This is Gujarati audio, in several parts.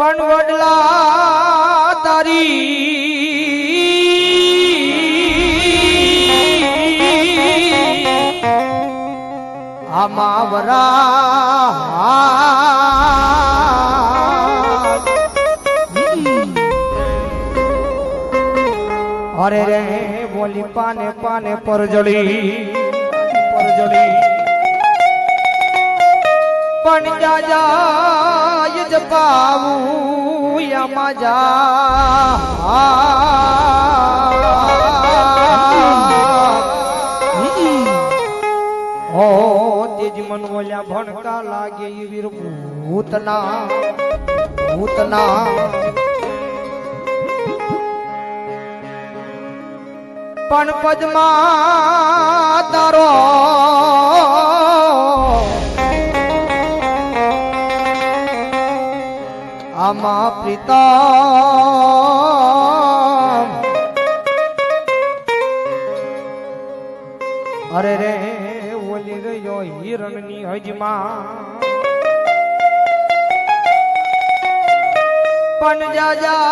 પણ વડલા તારી. આમાં વરા અરે રે બોલી પાને પાને પરજળી. પણ જા જાય જ પાવું યામાં જા. ઓ તેજ મન ઓલ્યા ભણકા લાગે ઈ વીર ભૂતના ભૂતના. પણ પદમા તારો આમાં પ્રીતમ અરે રે ઓલી રહ્યો હિરણની હજમાં પણ જા જા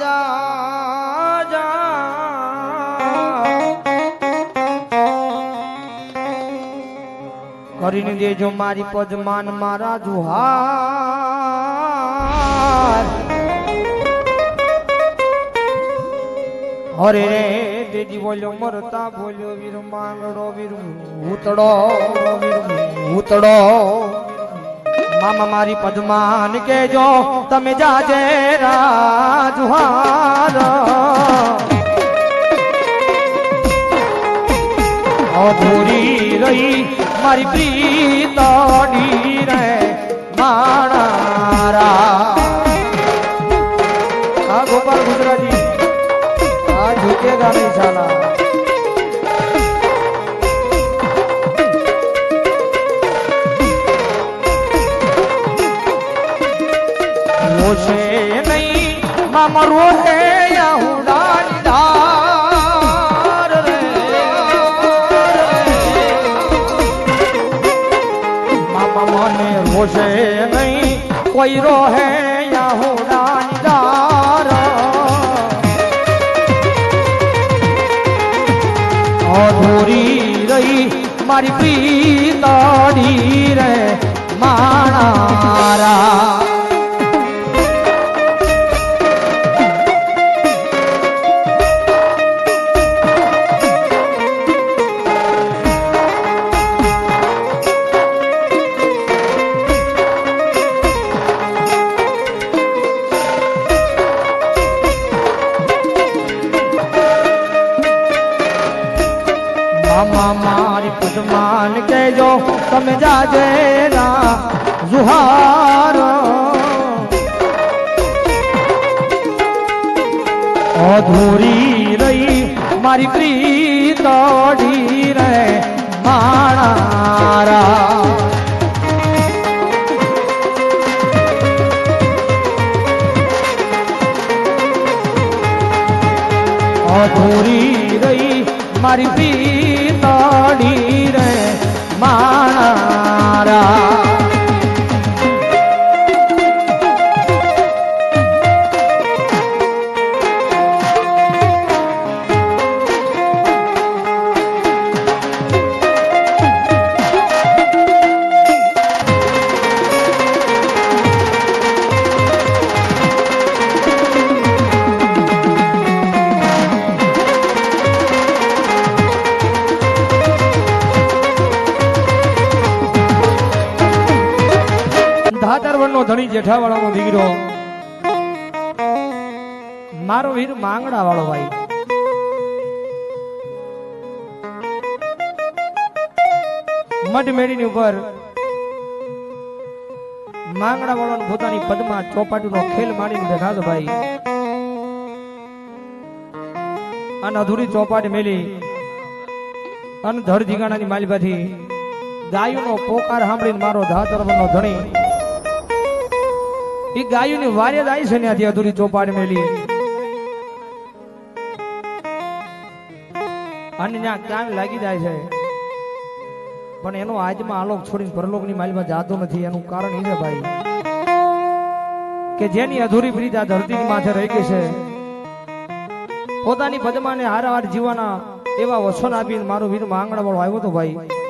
જા જા કરીને દેજો મારી પદમાન, મારા જુહાર અરે રે દેજી બોલ્યો, મરતા બોલ્યો, વીર માંગડો વીર ઉતડો ઉતડો મામા મારી પદમાન કેજો તમે જાજે રાજુહાર. અધૂરી રહી મારી પ્રીતડી રે માણારા સાલા રોશે નહીં મામરો હે મને રોશે નહીં કોઈ રોહે યાહુડાની ધાર અધૂરી રહી મારી પ્રીતડી રે માણારા. મામા મારી પદમાન કહેજો, તમે જાજે ના જુહાર. અધૂરી રહી મારી પ્રીતડી રે માણારા. અધૂરી રહી મારી પ્રીતડી રે માણારા ધાતર વનનો ધણી જેઠાવાળાનો દીકરો. મારો વીર માંગડા વાળો ભાઈ. મઢ મેળીની ઉપર માંગડા વાળો પોતાની પદમાં ચોપાટીનો ખેલ માડીને બેઠા ભાઈ. અને અધૂરી ચોપાટી મેલી અને ધડ જીગાણાની માલિબાથી ગાયોનો પોકાર સાંભળીને મારો ધાતરવનો ધણી એ ની વારે જાય છે ત્યાંથી અધૂરી ચોપાડ મેલી. અને ત્યાં કામ લાગી જાય છે. પણ એનો આજમાં આલોક છોડીને પરલોકની માલમાં જાતો નથી. એનું કારણ એ ભાઈ, કે જેની અધૂરી પ્રીત આ ધરતીની માથે રહી ગઈ છે, પોતાની પદ્માને હારાહાર જીવાના એવા વસન આપીને મારો વીર માંગણા વાળો આવ્યો તો ભાઈ